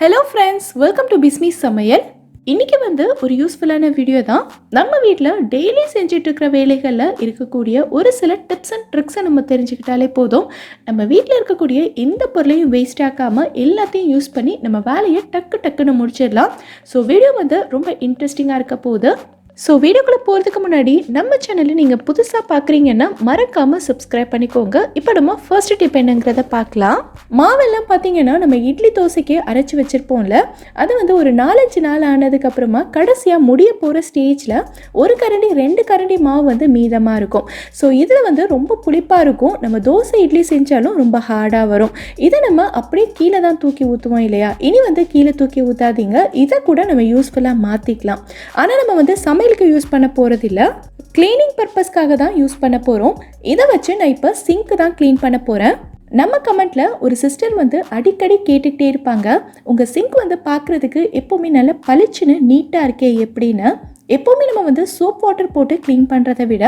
Hello friends welcome to Bismi சமையல் இன்றைக்கி வந்து ஒரு யூஸ்ஃபுல்லான வீடியோ தான். நம்ம வீட்டில் டெய்லி செஞ்சிட்ருக்கிற வேலைகளில் இருக்கக்கூடிய ஒரு சில டிப்ஸ் அண்ட் ட்ரிக்ஸை நம்ம தெரிஞ்சுக்கிட்டாலே போதும். நம்ம வீட்டில் இருக்கக்கூடிய எந்த பொருளையும் வேஸ்ட் ஆக்காமல் எல்லாத்தையும் யூஸ் பண்ணி நம்ம வேலையை டக்கு டக்குன்னு முடிச்சிடலாம். ஸோ வீடியோ வந்து ரொம்ப இன்ட்ரெஸ்டிங்காக இருக்க போகுது. ஸோ வீடியோக்குள்ளே போகிறதுக்கு முன்னாடி நம்ம சேனலில் நீங்கள் புதுசாக பார்க்குறீங்கன்னா மறக்காமல் சப்ஸ்கிரைப் பண்ணிக்கோங்க. இப்போ நம்ம ஃபர்ஸ்ட் டிப் என்னங்கிறத பார்க்கலாம். மாவெல்லாம் பார்த்தீங்கன்னா நம்ம இட்லி தோசைக்கு அரைச்சி வச்சுருப்போம்ல. அது வந்து ஒரு நாலஞ்சு நாள் ஆனதுக்கப்புறமா கடைசியாக முடிய போகிற ஸ்டேஜில் ஒரு கரண்டி ரெண்டு கரண்டி மாவு வந்து மீதமாக இருக்கும். ஸோ இதில் வந்து ரொம்ப புளிப்பாக இருக்கும். நம்ம தோசை இட்லி செஞ்சாலும் ரொம்ப ஹார்டாக வரும். இதை நம்ம அப்படியே கீழே தான் தூக்கி ஊற்றுவோம் இல்லையா? இனி வந்து கீழே தூக்கி ஊற்றாதீங்க இதை கூட நம்ம யூஸ்ஃபுல்லாக மாற்றிக்கலாம் ஆனால் நம்ம வந்து சமையலுக்கு யூஸ் பண்ண போகிறதில்ல க்ளீனிங் பர்பஸ்க்காக தான் யூஸ் பண்ண போகிறோம் இதை வச்சு நான் இப்போ சிங்க் தான் க்ளீன் பண்ண போகிறேன் நம்ம கமெண்ட்ல ஒரு சிஸ்டர் வந்து அடிக்கடி கேட்டுக்கிட்டே இருப்பாங்க. உங்கள் சிங்க் வந்து பார்க்குறதுக்கு எப்போவுமே நல்லா பளிச்சுன்னு நீட்டாக இருக்கே எப்படின்னு. எப்போவுமே நம்ம வந்து சோப் வாட்டர் போட்டு க்ளீன் பண்ணுறதை விட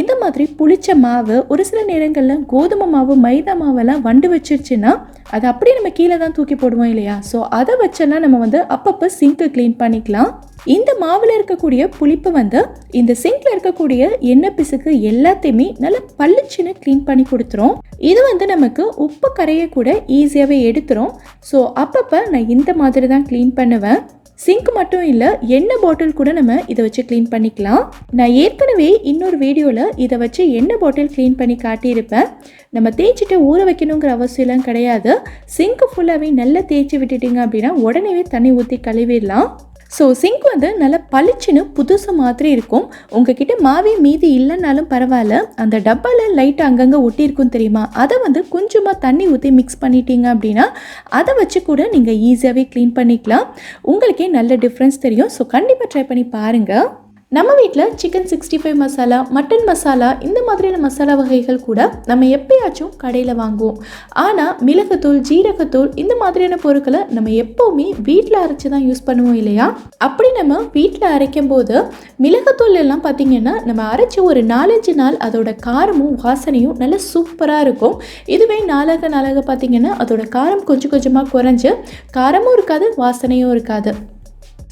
இந்த மாதிரி புளிச்ச மாவு ஒரு சில நேரங்களில் கோதுமை மாவு மைதா மாவெல்லாம் வண்டு வச்சிருச்சுன்னா அது அப்படியே நம்ம கீழே தான் தூக்கி போடுவோம் இல்லையா? ஸோ அதை வச்செல்லாம் நம்ம வந்து அப்பப்போ சிங்க்கு க்ளீன் பண்ணிக்கலாம். இந்த மாவில் இருக்கக்கூடிய புளிப்பு வந்து இந்த சிங்க்ல இருக்கக்கூடிய எண்ணெய் பிசுக்கு எல்லாத்தையுமே நல்லா பளிச்சுன்னு க்ளீன் பண்ணி கொடுத்துரும். இது வந்து நமக்கு உப்பு கரையை கூட ஈஸியாகவே எடுத்துரும். ஸோ அப்பப்போ நான் இந்த மாதிரி தான் க்ளீன் பண்ணுவேன். சிங்க் மட்டும் இல்லை எண்ணெய் பாட்டில் கூட நம்ம இதை வச்சு க்ளீன் பண்ணிக்கலாம். நான் ஏற்கனவே இன்னொரு வீடியோவில் இதை வச்சு எண்ணெய் பாட்டில் க்ளீன் பண்ணி காட்டியிருப்பேன். நம்ம தேய்ச்சிட்டு ஊற வைக்கணுங்கிற அவசியம்லாம் கிடையாது. சிங்க் ஃபுல்லாகவே நல்லா தேய்ச்சி விட்டுட்டீங்க அப்படின்னா உடனே தண்ணி ஊற்றி கழுவிடலாம். ஸோ சிங்க் வந்து நல்லா பளிச்சுன்னு புதுசு மாதிரி இருக்கும். உங்ககிட்ட மாவே மீதி இல்லைனாலும் பரவாயில்ல. அந்த டப்பாவில் லைட் அங்கங்கே ஒட்டியிருக்கும் தெரியுமா? அதை வந்து கொஞ்சமாக தண்ணி ஊற்றி மிக்ஸ் பண்ணிட்டீங்க அப்படின்னா அதை வச்சு கூட நீங்கள் ஈஸியாகவே க்ளீன் பண்ணிக்கலாம். உங்களுக்கே நல்ல டிஃப்ரென்ஸ் தெரியும். ஸோ கண்டிப்பாக ட்ரை பண்ணி பாருங்கள் நம்ம வீட்டில் chicken sixty five masala mutton masala இந்த மாதிரியான மசாலா வகைகள் கூட நம்ம எப்பயாச்சும் கடையில் வாங்குவோம். ஆனால் மிளகுத்தூள் ஜீரகத்தூள் இந்த மாதிரியான பொருட்களை நம்ம எப்போவுமே வீட்டில் அரைச்சி தான் யூஸ் பண்ணுவோம் இல்லையா? அப்படி நம்ம வீட்டில் அரைக்கும் போது மிளகுத்தூள் எல்லாம் பார்த்திங்கன்னா நம்ம அரைச்சி ஒரு நாலஞ்சு நாள் அதோட காரமும் வாசனையும் நல்ல சூப்பராக இருக்கும். இதுவே நாளாக நாளாக பார்த்திங்கன்னா அதோட காரம் கொஞ்சம் கொஞ்சமாக குறைஞ்சு காரமும் இருக்காது வாசனையும் இருக்காது.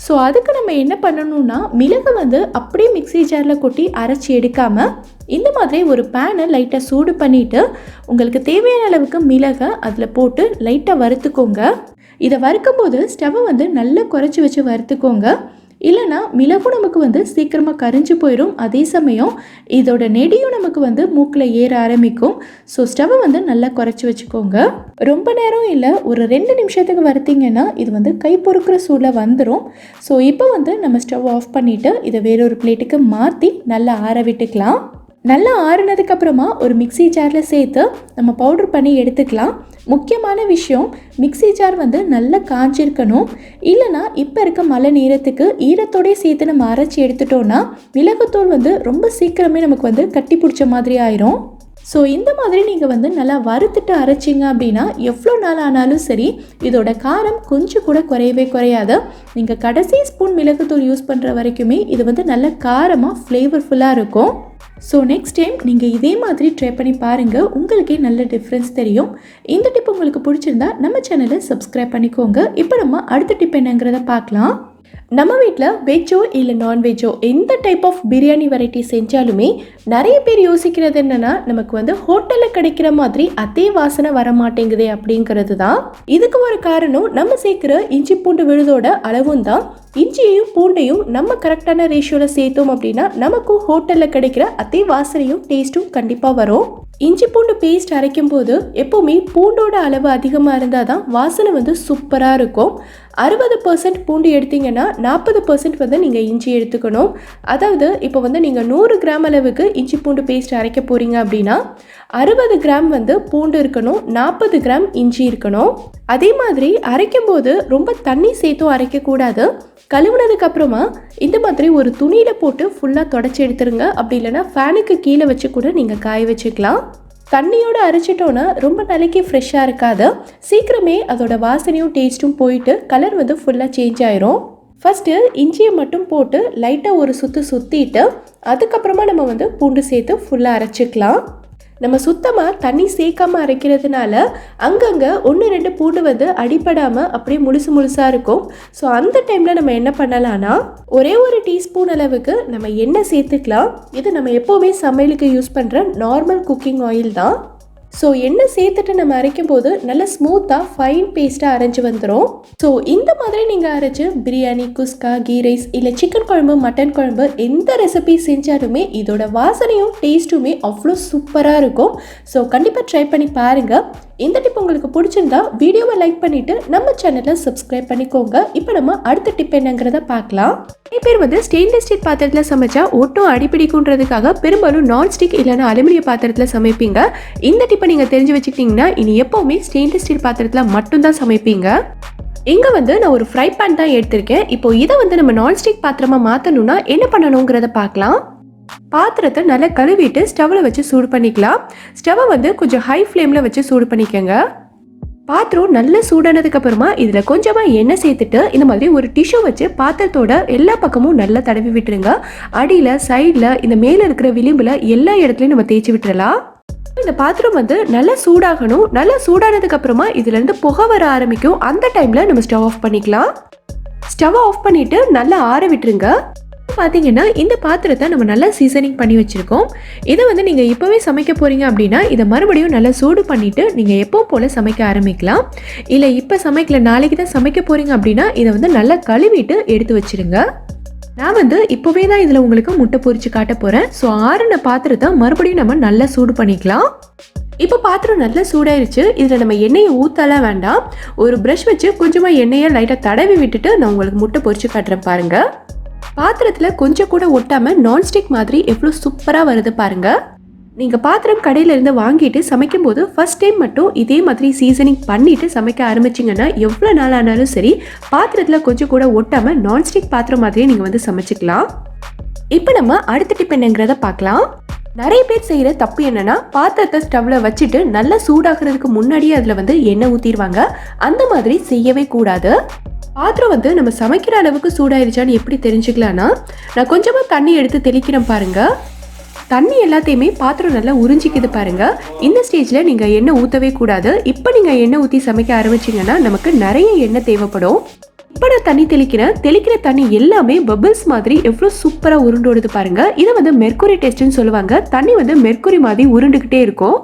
ஸோ அதுக்கு நம்ம என்ன பண்ணணும்னா மிளகை வந்து அப்படியே மிக்ஸி ஜாரில் கொட்டி அரைச்சி எடுக்காமல் இந்த மாதிரி ஒரு பேனை லைட்டாக சூடு பண்ணிவிட்டு உங்களுக்கு தேவையான அளவுக்கு மிளகை அதில் போட்டு லைட்டாக வறுத்துக்கோங்க. இதை வறுக்கும்போது ஸ்டவ்வை வந்து நல்லா குறைச்சி வச்சு வறுத்துக்கோங்க. இல்லைனா மிளகும் நமக்கு வந்து சீக்கிரமாக கரிஞ்சு போயிடும் அதே சமயம் இதோட நெடியும் நமக்கு வந்து மூக்கில் ஏற ஆரம்பிக்கும். ஸோ ஸ்டவ்வை வந்து நல்லா குறைச்சி வச்சுக்கோங்க. ரொம்ப நேரம் இல்லை ஒரு ரெண்டு நிமிஷத்துக்கு வறுத்தீங்கன்னா இது வந்து கை பொறுக்கிற சூழலை வந்துடும் ஸோ இப்போ வந்து நம்ம ஸ்டவ் ஆஃப் பண்ணிவிட்டு இதை வேறொரு பிளேட்டுக்கு மாற்றி நல்லா ஆற விட்டுக்கலாம். நல்லா ஆறுனதுக்கு அப்புறமா ஒரு மிக்ஸி ஜாரில் சேர்த்து நம்ம பவுடர் பண்ணி எடுத்துக்கலாம். முக்கியமான விஷயம் மிக்ஸி ஜார் வந்து நல்லா காஞ்சிருக்கணும். இல்லைனா இப்போ இருக்க மழை நேரத்துக்கு ஈரத்தோடய சேர்த்து நம்ம அரைச்சி எடுத்துட்டோன்னா மிளகுத்தூள் வந்து ரொம்ப சீக்கிரமே நமக்கு வந்து கட்டி பிடிச்ச மாதிரி ஆயிரும். ஸோ இந்த மாதிரி நீங்கள் வந்து நல்லா வறுத்துட்டு அரைச்சிங்க அப்படின்னா எவ்வளோ நாள் ஆனாலும் சரி இதோட காரம் கொஞ்சம் கூட குறையவே குறையாது. நீங்கள் கடைசி ஸ்பூன் மிளகுத்தூள் யூஸ் பண்ணுற வரைக்குமே இது வந்து நல்ல காரமாக ஃப்ளேவர்ஃபுல்லாக இருக்கும். ஸோ நெக்ஸ்ட் டைம் நீங்கள் இதே மாதிரி ட்ரை பண்ணி பாருங்கள் உங்களுக்கே நல்ல டிஃப்ரென்ஸ் தெரியும். இந்த டிப் உங்களுக்கு பிடிச்சிருந்தா நம்ம சேனலை சப்ஸ்கிரைப் பண்ணிக்கோங்க. இப்போ நம்ம அடுத்த டிப் என்னங்கிறத பார்க்கலாம். நம்ம வீட்டில் வெஜ்ஜோ இல்லை நான்வெஜ்ஜோ எந்த டைப் ஆஃப் பிரியாணி வெரைட்டி செஞ்சாலுமே நிறைய பேர் யோசிக்கிறது என்னென்னா நமக்கு வந்து ஹோட்டலில் கிடைக்கிற மாதிரி அதே வாசனை வர மாட்டேங்குதே அப்படிங்கிறது தான். இதுக்கு ஒரு காரணம் நம்ம சேர்க்குற இஞ்சி பூண்டு விழுதோட அளவும் தான். இஞ்சியையும் பூண்டையும் நம்ம கரெக்டான ரேஷியோவில் சேர்த்தோம் அப்படின்னா நமக்கும் ஹோட்டலில் கிடைக்கிற அதே வாசனையும் டேஸ்ட்டும் கண்டிப்பாக வரும். இஞ்சி பூண்டு பேஸ்ட் அரைக்கும் போது எப்போவுமே பூண்டோட அளவு அதிகமாக இருந்தால் தான் வாசனை வந்து சூப்பராக இருக்கும். அறுபது பர்சன்ட் பூண்டு எடுத்தீங்கன்னா நாற்பது பர்சன்ட் வந்து நீங்கள் இஞ்சி எடுத்துக்கணும். அதாவது இப்போ வந்து நீங்கள் நூறு கிராம் அளவுக்கு இஞ்சி பூண்டு பேஸ்ட் அரைக்க போகிறீங்க அப்படின்னா அறுபது கிராம் வந்து பூண்டு இருக்கணும் நாற்பது கிராம் இஞ்சி இருக்கணும். அதே மாதிரி அரைக்கும் போது ரொம்ப தண்ணி சேர்த்தும் அரைக்கக்கூடாது. கழுவுனதுக்கப்புறமா இந்த மாதிரி ஒரு துணியில் போட்டு ஃபுல்லாக தொடச்சி எடுத்துருங்க. அப்படி இல்லைன்னா ஃபேனுக்கு கீழே வச்சு கூட நீங்கள் காய வச்சுக்கலாம். தண்ணியோடு அரைச்சிட்டோன்னா ரொம்ப நாளைக்கு ஃப்ரெஷ்ஷாக இருக்காது. சீக்கிரமே அதோட வாசனையும் டேஸ்ட்டும் போயிட்டு கலர் வந்து ஃபுல்லாக சேஞ்ச் ஆயிரும். ஃபஸ்ட்டு இஞ்சியை மட்டும் போட்டு லைட்டாக ஒரு சுற்று சுற்றிட்டு அதுக்கப்புறமா நம்ம வந்து பூண்டு சேர்த்து ஃபுல்லாக அரைச்சிக்கலாம். நம்ம சுத்தமாக தண்ணி சேர்க்காமல் அரைக்கிறதுனால அங்கங்கே ஒன்று ரெண்டு பூண்டு வந்து அடிப்படாமல் அப்படியே முழுசு முழுசாக இருக்கும். ஸோ அந்த டைமில் நம்ம என்ன பண்ணலாம்னா ஒரே ஒரு டீஸ்பூன் அளவுக்கு நம்ம எண்ணெய் சேர்த்துக்கலாம். இது நம்ம எப்போவுமே சமையலுக்கு யூஸ் பண்ணுற நார்மல் குக்கிங் ஆயில் தான். ஸோ எண்ணெய் சேர்த்துட்டு நம்ம அரைக்கும் போது நல்ல ஸ்மூத்தாக ஃபைன் பேஸ்ட்டாக அரைஞ்சு வந்துடும் ஸோ இந்த மாதிரி நீங்கள் அரைச்சி பிரியாணி குஸ்கா கீ ரைஸ் இல்லை சிக்கன் குழம்பு மட்டன் குழம்பு எந்த ரெசிபி செஞ்சாலுமே இதோட வாசனையும் டேஸ்ட்டுமே அவ்வளோ சூப்பராக இருக்கும். ஸோ கண்டிப்பாக ட்ரை பண்ணி பாருங்கள் இந்த டிப் உங்களுக்கு பிடிச்சிருந்தா வீடியோவை லைக் பண்ணிவிட்டு நம்ம சேனலை சப்ஸ்கிரைப் பண்ணிக்கோங்க. இப்போ நம்ம அடுத்த டிப் என்னங்கிறத பார்க்கலாம். நிறைய பேர் வந்து ஸ்டெயின்லெஸ் ஸ்டீல் பாத்திரத்தில் சமைச்சா ஒட்டும் அடிப்பிடிக்குன்றதுக்காக பெரும்பாலும் நான் ஸ்டிக் இல்லைனா அலுமினிய பாத்திரத்தில் சமைப்பீங்க. இந்த டிப்பை நீங்கள் தெரிஞ்சு வச்சுக்கிட்டிங்கன்னா இனி எப்போவுமே ஸ்டெயின்லெஸ் ஸ்டீல் பாத்திரத்தில் மட்டும்தான் சமைப்பீங்க. இங்கே வந்து நான் ஒரு ஃப்ரை பேன் தான் எடுத்திருக்கேன். இப்போ இதை வந்து நம்ம நான்ஸ்டிக் பாத்திரமாக மாற்றணும்னா என்ன பண்ணணுங்கிறத பார்க்கலாம். பாத்திரத்தை நல்லா கழுவிட்டு ஸ்டவ்வில் வச்சு சூடு பண்ணிக்கலாம். ஸ்டவ்வை வந்து கொஞ்சம் ஹை ஃப்ளேமில் வச்சு சூடு பண்ணிக்கோங்க. பாத்திரம் நல்லா சூடானதுக்கு அப்புறமா இதில் கொஞ்சமாக எண்ணெய் சேர்த்துட்டு இந்த மாதிரி ஒரு டிஷ்யூ வச்சு பாத்திரத்தோட எல்லா பக்கமும் நல்லா தடவி விட்டுருங்க. அடியில் சைடில் இந்த மேலே இருக்கிற விளிம்பில் எல்லா இடத்துலையும் நம்ம தேய்ச்சி விட்டுறலாம். இந்த பாத்திரம் வந்து நல்லா சூடாகணும். நல்லா சூடானதுக்கு அப்புறமா இதுலேருந்து புகை வர ஆரம்பிக்கும். அந்த டைமில் நம்ம ஸ்டவ் ஆஃப் பண்ணிக்கலாம். ஸ்டவ் ஆஃப் பண்ணிட்டு நல்லா ஆற விட்டுருங்க. பார்த்தீங்கன்னா இந்த பாத்திரத்தை நம்ம நல்லா சீசனிங் பண்ணி வச்சுருக்கோம். இதை வந்து நீங்கள் இப்போவே சமைக்க போகிறீங்க அப்படின்னா இதை மறுபடியும் நல்லா சூடு பண்ணிவிட்டு நீங்கள் எப்போ போல் சமைக்க ஆரம்பிக்கலாம். இல்லை இப்போ சமைக்கல நாளைக்கு தான் சமைக்க போகிறீங்க அப்படின்னா இதை வந்து நல்லா கழுவிட்டு எடுத்து வச்சிருங்க. நான் வந்து இப்போவே தான் இதில் உங்களுக்கு முட்டை பொறிச்சு காட்ட போகிறேன் ஸோ ஆறுன பாத்திரத்தை மறுபடியும் நம்ம நல்லா சூடு பண்ணிக்கலாம். இப்போ பாத்திரம் நல்லா சூடாயிருச்சு. இதில் நம்ம எண்ணெயை ஊற்றலாம் வேண்டாம். ஒரு ப்ரஷ் வச்சு கொஞ்சமாக எண்ணெயை லைட்டாக தடவி விட்டுட்டு நான் உங்களுக்கு முட்டை பொறிச்சு காட்டுறேன் பாருங்கள் பாத்திரத்தில் கொஞ்சம் கூட ஒட்டாமல் நான்ஸ்டிக் மாதிரி எவ்வளோ சூப்பராக வருது பாருங்கள் நீங்கள் பாத்திரம் கடையிலேருந்து வாங்கிட்டு சமைக்கும்போது ஃபர்ஸ்ட் டைம் மட்டும் இதே மாதிரி சீசனிங் பண்ணிவிட்டு சமைக்க ஆரம்பிச்சிங்கன்னா எவ்வளோ நாள் ஆனாலும் சரி பாத்திரத்தில் கொஞ்சம் கூட ஒட்டாமல் நான்ஸ்டிக் பாத்திரம் மாதிரியே நீங்கள் வந்து சமைச்சிக்கலாம். இப்போ நம்ம அடுத்த டிப் என்னங்கிறத பார்க்கலாம். நிறைய பேர் செய்கிற தப்பு என்னென்னா பாத்திரத்தை ஸ்டவ்வில் வச்சுட்டு நல்லா சூடாகிறதுக்கு முன்னாடியே அதில் வந்து எண்ணெய் ஊற்றிடுவாங்க அந்த மாதிரி செய்யவே கூடாது. பாத்திரம் வந்து நம்ம சமைக்கிற அளவுக்கு சூடாயிருச்சான்னு எப்படி தெரிஞ்சுக்கலான்னா நான் கொஞ்சமாக தண்ணி எடுத்து தெளிக்கிறேன் பாருங்க. தண்ணி எல்லாத்தையுமே பாத்திரம் நல்லா உறிஞ்சிக்குது பாருங்க. இந்த ஸ்டேஜில் நீங்கள் எண்ணெய் ஊற்றவே கூடாது. இப்போ நீங்கள் எண்ணெய் ஊற்றி சமைக்க ஆரம்பிச்சிங்கன்னா நமக்கு நிறைய எண்ணெய் தேவைப்படும். இப்போ நான் தண்ணி தெளிக்கிறேன். தெளிக்கிற தண்ணி எல்லாமே பபிள்ஸ் மாதிரி எவ்வளோ சூப்பராக உருண்டோடுது பாருங்க. இதை வந்து மெர்க்குரி டெஸ்ட்னு சொல்லுவாங்க. தண்ணி வந்து மெர்க்குரி மாதிரி உருண்டுக்கிட்டே இருக்கும்.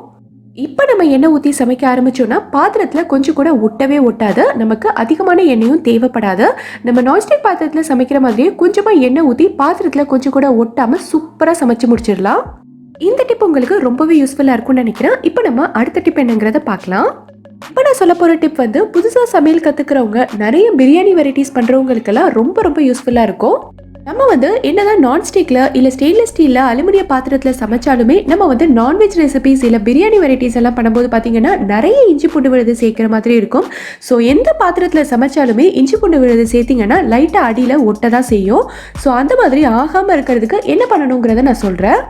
இப்போ நம்ம எண்ணெய் ஊற்றி சமைக்க ஆரம்பிச்சோன்னா பாத்திரத்தில் கொஞ்சம் கூட ஒட்டவே ஒட்டாது. நமக்கு அதிகமான எண்ணெயும் தேவைப்படாது. நம்ம நான்ஸ்டிக் பாத்திரத்தில் சமைக்கிற மாதிரியே கொஞ்சமாக எண்ணெய் ஊற்றி பாத்திரத்தில் கொஞ்சம் கூட ஒட்டாமல் சூப்பராக சமைச்சு முடிச்சிடலாம். இந்த டிப் உங்களுக்கு ரொம்பவே யூஸ்ஃபுல்லாக இருக்கும்னு நினைக்கிறேன். இப்போ நம்ம அடுத்த டிப் என்னங்கிறத பார்க்கலாம். இப்போ நான் சொல்ல போகிற டிப் வந்து புதுசாக சமையல் கற்றுக்கிறவங்க நிறைய பிரியாணி வெரைட்டிஸ் பண்ணுறவங்களுக்கெல்லாம் ரொம்ப ரொம்ப யூஸ்ஃபுல்லாக இருக்கும். நம்ம வந்து என்னதான் நான்ஸ்டிக்கில் இல்லை ஸ்டெயின்லெஸ் ஸ்டீலில் அலுமினிய பாத்திரத்தில் சமைச்சாலுமே நம்ம வந்து நான்வெஜ் ரெசிபிஸ் இல்லை பிரியாணி வெரைட்டிஸ் எல்லாம் பண்ணும்போது பார்த்தீங்கன்னா நிறைய இஞ்சி பூண்டு விழுது சேர்க்குற மாதிரி இருக்கும். ஸோ எந்த பாத்திரத்தில் சமைச்சாலுமே இஞ்சி பூண்டு விழுது சேர்த்திங்கன்னா லைட்டாக அடியில் ஒட்ட தான் செய்யும். ஸோ அந்த மாதிரி ஆகாமல் இருக்கிறதுக்கு என்ன பண்ணணுங்கிறத நான் சொல்கிறேன்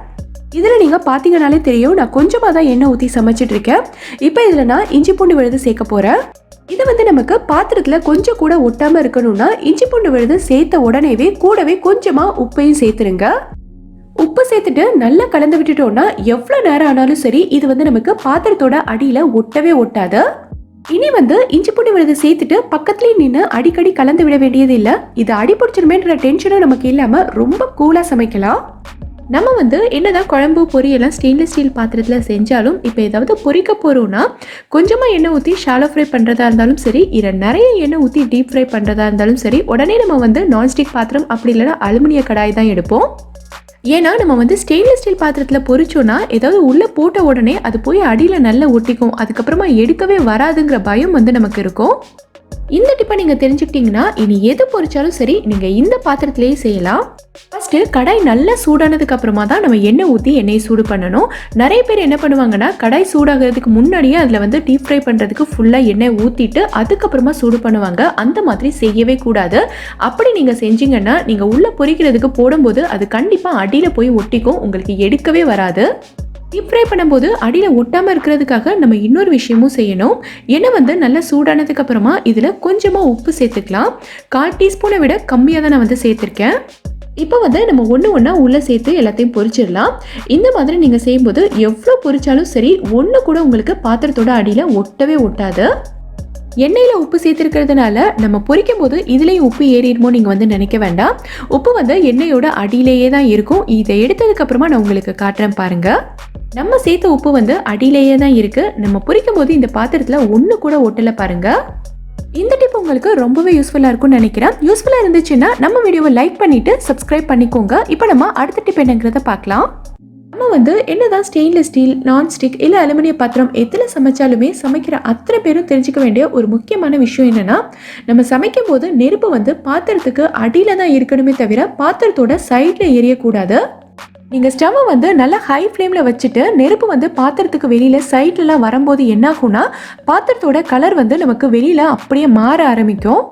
இதில் நீங்கள் பார்த்தீங்கனாலே தெரியும் நான் கொஞ்சமாக தான் எண்ணெய் ஊற்றி சமைச்சிட்டு இருக்கேன். இப்போ இதில் நான் இஞ்சி பூண்டு விழுது சேர்க்க போகிறேன் இது வந்து நமக்கு பாத்திரத்தில் கொஞ்சம் கூட ஒட்டாமல் இருக்கணும்னா இஞ்சி பூண்டு விழுது சேர்த்த உடனேவே கூடவே கொஞ்சமாக உப்பையும் சேர்த்துருங்க. உப்பு சேர்த்துட்டு நல்லா கலந்து விட்டுட்டோம்னா எவ்வளோ நேரம் ஆனாலும் சரி இது வந்து நமக்கு பாத்திரத்தோட அடியில் ஒட்டவே ஒட்டாது. இனி வந்து இஞ்சி பூண்டு விழுது சேர்த்துட்டு பக்கத்துலேயே நின்று அடிக்கடி கலந்து விட வேண்டியது இல்லை இது அடி பிடிச்சிருமேன்ற டென்ஷனும் நமக்கு இல்லாமல் ரொம்ப கூலாக சமைக்கலாம். நம்ம வந்து என்னதான் குழம்பு பொரியெல்லாம் ஸ்டெயின்லெஸ் ஸ்டீல் பாத்திரத்தில் செஞ்சாலும் இப்போ ஏதாவது பொறிக்க போகிறோம்னா கொஞ்சமாக எண்ணெய் ஊற்றி ஷாலோ ஃப்ரை பண்ணுறதா இருந்தாலும் சரி இல்லை நிறைய எண்ணெய் ஊற்றி டீப் ஃப்ரை பண்ணுறதா இருந்தாலும் சரி உடனே நம்ம வந்து நான்ஸ்டிக் பாத்திரம் அப்படி இல்லைன்னா அலுமினிய கடாய் தான் எடுப்போம். ஏன்னா நம்ம வந்து ஸ்டெயின்லெஸ் ஸ்டீல் பாத்திரத்தில் பொறிச்சோன்னா ஏதாவது உள்ளே போட்ட உடனே அது போய் அடியில் நல்லா ஒட்டிக்கும். அதுக்கப்புறமா எடுக்கவே வராதுங்கிற பயம் வந்து நமக்கு இருக்கும். இந்த டிப்பை நீங்கள் தெரிஞ்சுக்கிட்டீங்கன்னா இனி எது பொரிச்சாலும் சரி நீங்கள் இந்த பாத்திரத்திலேயே செய்யலாம். ஃபஸ்ட்டு கடாய் நல்லா சூடானதுக்கு அப்புறமா தான் நம்ம எண்ணெய் ஊற்றி எண்ணெயை சூடு பண்ணணும். நிறைய பேர் என்ன பண்ணுவாங்கன்னா கடாய் சூடாகிறதுக்கு முன்னாடியே அதில் வந்து டீப் ஃப்ரை பண்ணுறதுக்கு ஃபுல்லாக எண்ணெய் ஊற்றிட்டு அதுக்கப்புறமா சூடு பண்ணுவாங்க. அந்த மாதிரி செய்யவே கூடாது. அப்படி நீங்கள் செஞ்சீங்கன்னா நீங்கள் உள்ளே பொரிக்கிறதுக்கு போடும்போது அது கண்டிப்பாக அடியில் போய் ஒட்டிக்கும். உங்களுக்கு எடுக்கவே வராது. டீப் ஃப்ரை பண்ணும்போது அடியில் ஒட்டாமல் இருக்கிறதுக்காக நம்ம இன்னொரு விஷயமும் செய்யணும். எண்ணெய் வந்து நல்லா சூடானதுக்கு அப்புறமா இதில் கொஞ்சமாக உப்பு சேர்த்துக்கலாம். கால் டீஸ்பூனை விட கம்மியாக தான் நான் வந்து சேர்த்துருக்கேன். இப்போ வந்து நம்ம ஒன்று ஒன்றா உள்ளே சேர்த்து எல்லாத்தையும் பொறிச்சிடலாம் இந்த மாதிரி நீங்கள் செய்யும்போது எவ்வளோ பொறிச்சாலும் சரி ஒன்று கூட உங்களுக்கு பாத்திரத்தோட அடியில் ஒட்டவே ஒட்டாது. எண்ணெயில் உப்பு சேர்த்துருக்கிறதுனால நம்ம பொரிக்கும் போது இதுலேயும் உப்பு ஏறிடுமோ நீங்கள் வந்து நினைக்க வேண்டாம். உப்பு வந்து எண்ணெயோட அடியிலேயே தான் இருக்கும். இதை எடுத்ததுக்கப்புறமா நான் உங்களுக்கு காட்டுறேன் பாருங்கள் நம்ம சேர்த்த உப்பு வந்து அடியிலேயே தான் இருக்குது நம்ம பொரிக்கும் போது இந்த பாத்திரத்தில் ஒன்று கூட ஒட்டலை பாருங்கள் இந்த டிப் உங்களுக்கு ரொம்பவே யூஸ்ஃபுல்லாக இருக்கும்னு நினைக்கிறேன். யூஸ்ஃபுல்லாக இருந்துச்சுன்னா நம்ம வீடியோவை லைக் பண்ணிவிட்டு சப்ஸ்கிரைப் பண்ணிக்கோங்க. இப்போ நம்ம அடுத்த டிப் என்னங்கிறத பார்க்கலாம். நம்ம வந்து என்னதான் ஸ்டெயின்லெஸ் ஸ்டீல் நான் ஸ்டிக் இல்லை அலுமினிய பாத்திரம் எதில் சமைச்சாலுமே சமைக்கிற அத்தனை பேரும் தெரிஞ்சுக்க வேண்டிய ஒரு முக்கியமான விஷயம் என்னென்னா நம்ம சமைக்கும் போது நெருப்பு வந்து பாத்திரத்துக்கு அடியில் தான் இருக்கணுமே தவிர பாத்திரத்தோட சைடில் எரியக்கூடாது. நீங்கள் ஸ்டவ்வை வந்து நல்லா ஹை ஃப்ளேமில் வச்சுட்டு நெருப்பு வந்து பாத்திரத்துக்கு வெளியில் சைட்லலாம் வரும்போது என்னாகும்னா பாத்திரத்தோட கலர் வந்து நமக்கு வெளியில் அப்படியே மாற ஆரம்பிக்கும்.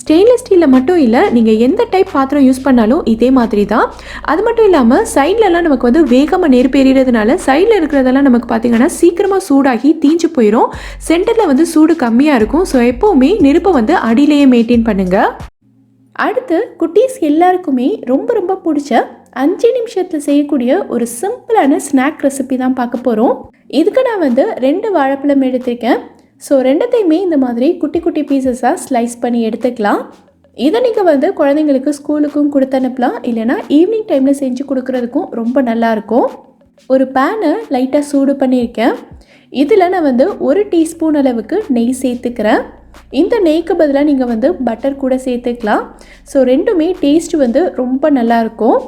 ஸ்டெயின்லெஸ் ஸ்டீலில் மட்டும் இல்லை நீங்கள் எந்த டைப் பாத்திரம் யூஸ் பண்ணாலும் இதே மாதிரி தான் அது மட்டும் இல்லாமல் சைட்லலாம் நமக்கு வந்து வேகமாக நெருப்பேறதுனால சைடில் இருக்கிறதெல்லாம் நமக்கு பார்த்தீங்கன்னா சீக்கிரமாக சூடாகி தீஞ்சு போயிடும் சென்டரில் வந்து சூடு கம்மியாக இருக்கும். ஸோ எப்போவுமே நெருப்பை வந்து அடியிலேயே மெயின்டைன் பண்ணுங்கள் அடுத்து குட்டீஸ் எல்லாருக்குமே ரொம்ப ரொம்ப பிடிச்ச அஞ்சு நிமிஷத்தில் செய்யக்கூடிய ஒரு சிம்பிளான ஸ்நாக் ரெசிபி தான் பார்க்க போகிறோம் இதுக்கு நான் வந்து ரெண்டு வாழைப்பழம் எடுத்திருக்கேன். ஸோ ரெண்டத்தையுமே இந்த மாதிரி குட்டி குட்டி பீசஸாக ஸ்லைஸ் பண்ணி எடுத்துக்கலாம். இதை நீங்கள் வந்து குழந்தைங்களுக்கு ஸ்கூலுக்கும் கொடுத்து அனுப்பலாம். இல்லைனா ஈவினிங் டைமில் செஞ்சு கொடுக்குறதுக்கும் ரொம்ப நல்லாயிருக்கும் ஒரு பேனை லைட்டாக சூடு பண்ணியிருக்கேன். இதில் நான் வந்து ஒரு டீஸ்பூன் அளவுக்கு நெய் சேர்த்துக்கிறேன். இந்த நெய்க்கு பதிலாக நீங்கள் வந்து பட்டர் கூட சேர்த்துக்கலாம். ஸோ ரெண்டுமே டேஸ்ட் வந்து ரொம்ப நல்லாயிருக்கும்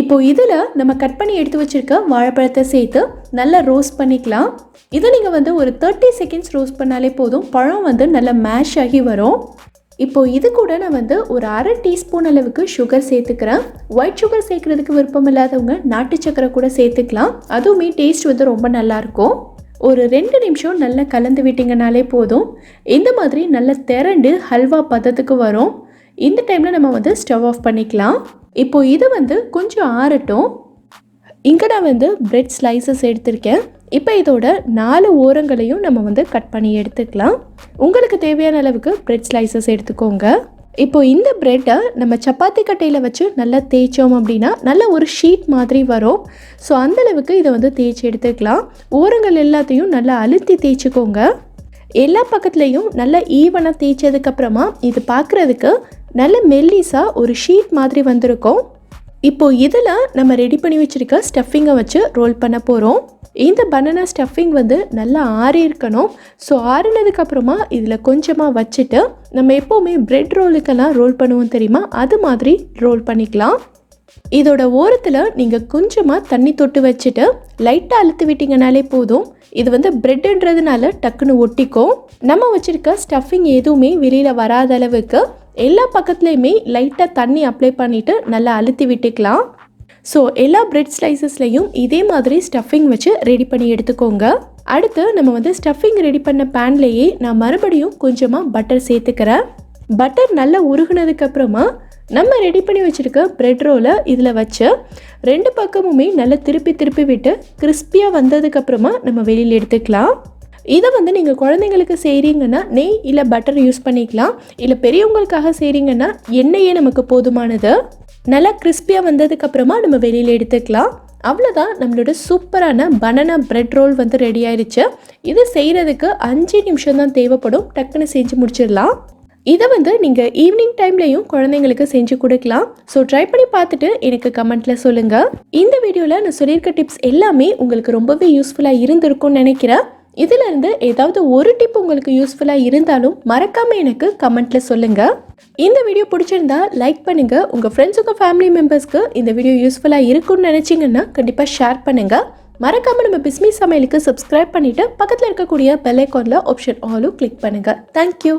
இப்போ இதில் நம்ம கட் பண்ணி எடுத்து வச்சுருக்க வாழைப்பழத்தை சேர்த்து நல்லா ரோஸ்ட் பண்ணிக்கலாம். இதை நீங்கள் வந்து ஒரு தேர்ட்டி செகண்ட்ஸ் ரோஸ்ட் பண்ணாலே போதும். பழம் வந்து நல்லா மேஷ் ஆகி வரும். இப்போ இது கூட நான் வந்து ஒரு அரை டீஸ்பூன் அளவுக்கு சுகர் சேர்த்துக்கிறேன். ஒயிட் சுகர் சேர்க்குறதுக்கு விருப்பம் இல்லாதவங்க நாட்டு சக்கரை கூட சேர்த்துக்கலாம். அதுவுமே டேஸ்ட் வந்து ரொம்ப நல்லாயிருக்கும் ஒரு ரெண்டு நிமிஷம் நல்லா கலந்து விட்டிங்கனாலே போதும். இந்த மாதிரி நல்லா திரண்டு ஹல்வா பதத்துக்கு வரும். இந்த டைமில் நம்ம வந்து ஸ்டவ் ஆஃப் பண்ணிக்கலாம். இப்போ இது வந்து கொஞ்சம் ஆறட்டும். இங்கே நான் வந்து பிரெட் ஸ்லைசஸ் எடுத்திருக்கேன். இப்போ இதோட நாலு ஓரங்களையும் நம்ம வந்து கட் பண்ணி எடுத்துக்கலாம். உங்களுக்கு தேவையான அளவுக்கு பிரெட் ஸ்லைசஸ் எடுத்துக்கோங்க. இப்போ இந்த ப்ரெட்டை நம்ம சப்பாத்தி கட்டையில் வச்சு நல்லா தேய்ச்சோம் அப்படின்னா நல்ல ஒரு ஷீட் மாதிரி வரும். ஸோ அந்தளவுக்கு இதை வந்து தேய்ச்சி எடுத்துக்கலாம். ஓரங்கள் எல்லாத்தையும் நல்லா அழுத்தி தேய்ச்சிக்கோங்க. எல்லா பக்கத்துலேயும் நல்லா ஈவனாக தேய்ச்சதுக்கப்புறமா இது பார்க்குறதுக்கு நல்ல மெல்லிஸாக ஒரு ஷீட் மாதிரி வந்திருக்கும். இப்போ இதில் நம்ம ரெடி பண்ணி வச்சுருக்க ஸ்டஃபிங்கை வச்சு ரோல் பண்ண போகிறோம் இந்த பனானா ஸ்டஃபிங் வந்து நல்லா ஆறி இருக்கணும். ஸோ ஆறினதுக்கப்புறமா இதில் கொஞ்சமாக வச்சுட்டு நம்ம எப்போவுமே ப்ரெட் ரோலுக்கெல்லாம் ரோல் பண்ணுவோம் தெரியுமா? அது மாதிரி ரோல் பண்ணிக்கலாம். இதோட ஓரத்தில் நீங்கள் கொஞ்சமாக தண்ணி தொட்டு வச்சுட்டு லைட்டாக அழுத்து விட்டிங்கனாலே போதும். இது வந்து ப்ரெட்டுன்றதுனால டக்குன்னு ஒட்டிக்கும். நம்ம வச்சுருக்க ஸ்டஃபிங் எதுவுமே வெளியில் வராத அளவுக்கு எல்லா பக்கத்துலேயுமே லைட்டாக தண்ணி அப்ளை பண்ணிவிட்டு நல்லா அழுத்தி விட்டுக்கலாம். ஸோ எல்லா பிரெட் ஸ்லைசஸ்லையும் இதே மாதிரி ஸ்டஃபிங் வச்சு ரெடி பண்ணி எடுத்துக்கோங்க. அடுத்து நம்ம வந்து ஸ்டஃபிங் ரெடி பண்ண பேன்லேயே நான் மறுபடியும் கொஞ்சமாக பட்டர் சேர்த்துக்கிறேன். பட்டர் நல்லா உருகுனதுக்கப்புறமா நம்ம ரெடி பண்ணி வச்சுருக்க ப்ரெட் ரோலை இதில் வச்சு ரெண்டு பக்கமுமே நல்லா திருப்பி திருப்பி விட்டு கிறிஸ்பியாக வந்ததுக்கப்புறமா நம்ம வெளியில் எடுத்துக்கலாம். இதை வந்து நீங்கள் குழந்தைங்களுக்கு செய்கிறீங்கன்னா நெய் இல்லை பட்டர் யூஸ் பண்ணிக்கலாம். இல்லை பெரியவங்களுக்காக செய்கிறீங்கன்னா எண்ணெயே நமக்கு போதுமானது. நல்லா கிறிஸ்பியாக வந்ததுக்கப்புறமா நம்ம வெளியில் எடுத்துக்கலாம். அவ்வளோதான் நம்மளோட சூப்பரான பனானா பிரெட் ரோல் வந்து ரெடி ஆயிடுச்சு இது செய்கிறதுக்கு அஞ்சு நிமிஷம் தான் தேவைப்படும். டக்குன்னு செஞ்சு முடிச்சிடலாம். இதை வந்து நீங்கள் ஈவினிங் டைம்லையும் குழந்தைங்களுக்கு செஞ்சு கொடுக்கலாம். ஸோ ட்ரை பண்ணி பார்த்துட்டு எனக்கு கமெண்ட்டில் சொல்லுங்கள் இந்த வீடியோவில் நான் சொல்லியிருக்க டிப்ஸ் எல்லாமே உங்களுக்கு ரொம்பவே யூஸ்ஃபுல்லாக இருந்திருக்கும்னு நினைக்கிறேன். இதிலிருந்து ஏதாவது ஒரு டிப் உங்களுக்கு யூஸ்ஃபுல்லாக இருந்தாலும் மறக்காமல் எனக்கு கமெண்ட்டில் சொல்லுங்கள் இந்த வீடியோ பிடிச்சிருந்தா லைக் பண்ணுங்கள் உங்கள் ஃப்ரெண்ட்ஸ் உங்கள் ஃபேமிலி மெம்பர்ஸ்க்கு இந்த வீடியோ யூஸ்ஃபுல்லாக இருக்கும்னு நினச்சிங்கன்னா கண்டிப்பாக ஷேர் பண்ணுங்கள் மறக்காமல் நம்ம பிஸ்மி சமையலுக்கு சப்ஸ்கிரைப் பண்ணிவிட்டு பக்கத்தில் இருக்கக்கூடிய பெல் ஐக்கானில் ஆப்ஷன் ஆலும் கிளிக் பண்ணுங்கள் தேங்க்யூ